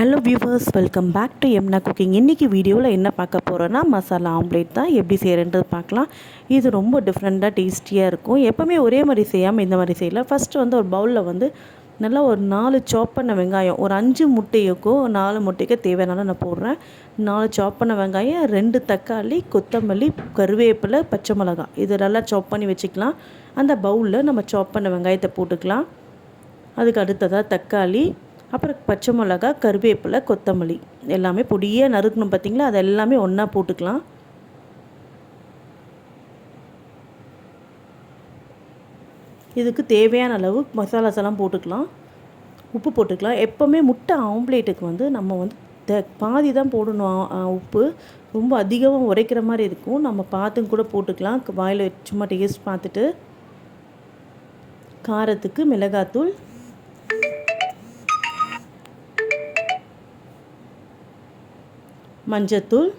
Hello viewers welcome back to எம்னா cooking இன்றைக்கி வீடியோவில் என்ன பார்க்க போகிறோன்னா மசாலா ஆம்லேட் தான். எப்படி செய்கிறன்றது பார்க்கலாம். இது ரொம்ப டிஃப்ரெண்ட்டாக டேஸ்டியாக இருக்கும். எப்போவுமே ஒரே மாதிரி செய்யாமல் இந்த மாதிரி செய்யலாம். ஃபஸ்ட்டு வந்து ஒரு பவுலில் வந்து நல்லா ஒரு நாலு சாப் பண்ண வெங்காயம். ஒரு அஞ்சு முட்டையோக்கோ நாலு முட்டைக்கோ தேவையான நான் போடுறேன். நாலு சாப் பண்ண வெங்காயம் ரெண்டு தக்காளி கொத்தமல்லி கருவேப்பிலை பச்சை மிளகாய். இது நல்லா சாப் பண்ணி வச்சுக்கலாம். அந்த பவுலில் நம்ம சாப் பண்ண வெங்காயத்தை போட்டுக்கலாம். அதுக்கு அடுத்ததாக தக்காளி அப்புறம் பச்சை மிளகா கருவேப்பிலை கொத்தமல்லி. எல்லாமே பொடியாக நறுக்கணும் பார்த்திங்களா அது எல்லாமே ஒன்றா போட்டுக்கலாம். இதுக்கு தேவையான அளவு மசாலாஸ் எல்லாம் போட்டுக்கலாம். உப்பு போட்டுக்கலாம். எப்போவுமே முட்டை ஆம்லேட்டுக்கு வந்து நம்ம வந்து த பாதி தான் போடணும். உப்பு ரொம்ப அதிகமாக உரைக்கிற மாதிரி இருக்கும். நம்ம பார்த்து கூட போட்டுக்கலாம். வாயில் சும்மா டேஸ்ட் பார்த்துட்டு. காரத்துக்கு மிளகாத்தூள் மஞ்சத்தூள்.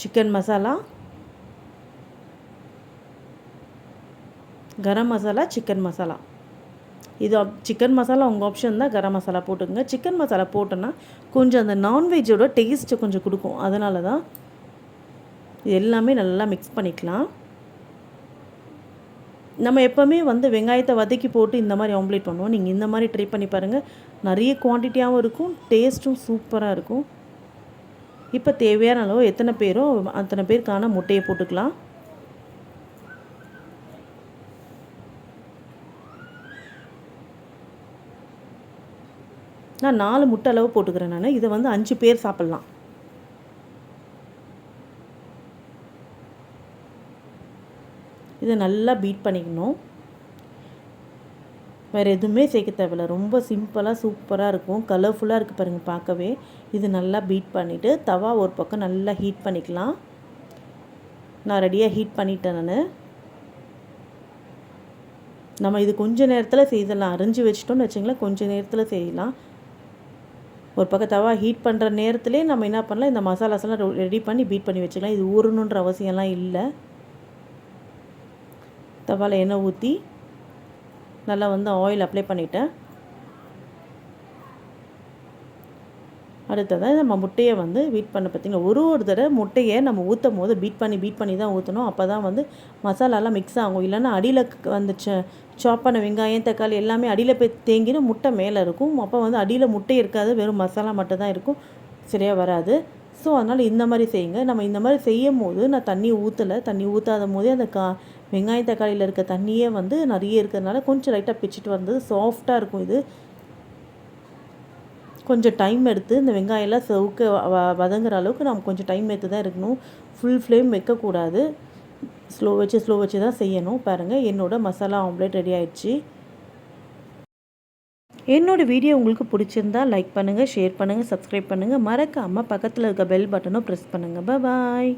சிக்கன் மசாலா. கரம் மசாலா சிக்கன் மசாலா. இது சிக்கன் மசாலா உங்கள் ஆப்ஷன் தான் கரம் மசாலா போட்டுக்கோங்க. சிக்கன் மசாலா போட்டோன்னா கொஞ்சம் அந்த நான்வெஜ்ஜோட டேஸ்ட்டு கொஞ்சம் கொடுக்கும். அதனால தான் இது எல்லாமே நல்லா மிக்ஸ் பண்ணிக்கலாம். நம்ம எப்போவுமே வந்து வெங்காயத்தை வதக்கி போட்டு இந்த மாதிரி ஆம்லேட் பண்ணுவோம். நீங்கள் இந்த மாதிரி ட்ரை பண்ணி பாருங்கள் நிறைய குவான்டிட்டியாகவும் இருக்கும். டேஸ்ட்டும் சூப்பராக இருக்கும். இப்போ தேவையான அளவு எத்தனை பேரோ அத்தனை பேருக்கான முட்டையை போட்டுக்கலாம். நான் நாலு முட்டை அளவு போட்டுக்கிறேன் நான். இதை வந்து அஞ்சு பேர் சாப்பிட்லாம். இதை நல்லா பீட் பண்ணிக்கணும். வேறு எதுவுமே சேர்க்க தேவையில்ல. ரொம்ப சிம்பிளாக சூப்பராக இருக்கும். கலர்ஃபுல்லாக இருக்குது பாருங்கள் பார்க்கவே. இது நல்லா பீட் பண்ணிவிட்டு தவா ஒரு பக்கம் நல்லா ஹீட் பண்ணிக்கலாம். நான் ரெடியாக ஹீட் பண்ணிட்டேன் நான். நம்ம இது கொஞ்சம் நேரத்தில் செய்தலாம். அரிஞ்சு வச்சிட்டோம்னு வச்சிங்களேன் கொஞ்சம் நேரத்தில் செய்யலாம். ஒரு பக்கம் தவா ஹீட் பண்ணுற நேரத்துலேயே நம்ம என்ன பண்ணலாம்? இந்த மசாலாஸ்லாம் ரெடி பண்ணி பீட் பண்ணி வச்சுக்கலாம். இது ஊறணுன்ற அவசியம்லாம் இல்லை. தவாவில் எண்ணெய் ஊற்றி நல்லா வந்து ஆயில் அப்ளை பண்ணிவிட்டேன் அடுத்ததாக நம்ம முட்டையை வந்து பீட் பண்ண பார்த்திங்கன்னா ஒரு ஒரு தடவை முட்டையை நம்ம ஊற்றும் போது பீட் பண்ணி பீட் பண்ணி தான் ஊற்றணும் அப்போ தான் வந்து மசாலாலாம் மிக்ஸ் ஆகும். இல்லைன்னா அடியில் வந்து சாப் பண்ண வெங்காயம் தக்காளி எல்லாமே அடியில் போய் தேங்கினா முட்டை மேலே இருக்கும். அப்போ வந்து அடியில் முட்டை இருக்காது. வெறும் மசாலா மட்டும் தான் இருக்கும். சரியாக வராது. ஸோ அதனால் இந்த மாதிரி செய்யுங்க. நம்ம இந்த மாதிரி செய்யும் போது நான் தண்ணி ஊற்றலை தண்ணி ஊற்றாத போதே அந்த கா வெங்காய தக்காளியில் இருக்க தண்ணியே வந்து நிறைய இருக்கிறதுனால கொஞ்சம் லைட்டாக பிச்சுட்டு வந்தது. சாஃப்டாக இருக்கும் இது. கொஞ்சம் டைம் எடுத்து இந்த வெங்காயம்லாம் செவுக்க வ வதங்குற அளவுக்கு நம்ம கொஞ்சம் டைம் எடுத்து தான் இருக்கணும். ஃபுல் ஃப்ளேம் வைக்கக்கூடாது. ஸ்லோ வச்சு ஸ்லோ வச்சு தான் செய்யணும். பாருங்கள் என்னோடய மசாலா ஆம்லேட் ரெடி ஆயிடுச்சு. என்னோடய வீடியோ உங்களுக்கு பிடிச்சிருந்தா லைக் பண்ணுங்கள் ஷேர் பண்ணுங்கள் சப்ஸ்கிரைப் பண்ணுங்கள் மறக்காமல் பக்கத்தில் இருக்க பெல் பட்டனும் ப்ரெஸ் பண்ணுங்கள் பாய்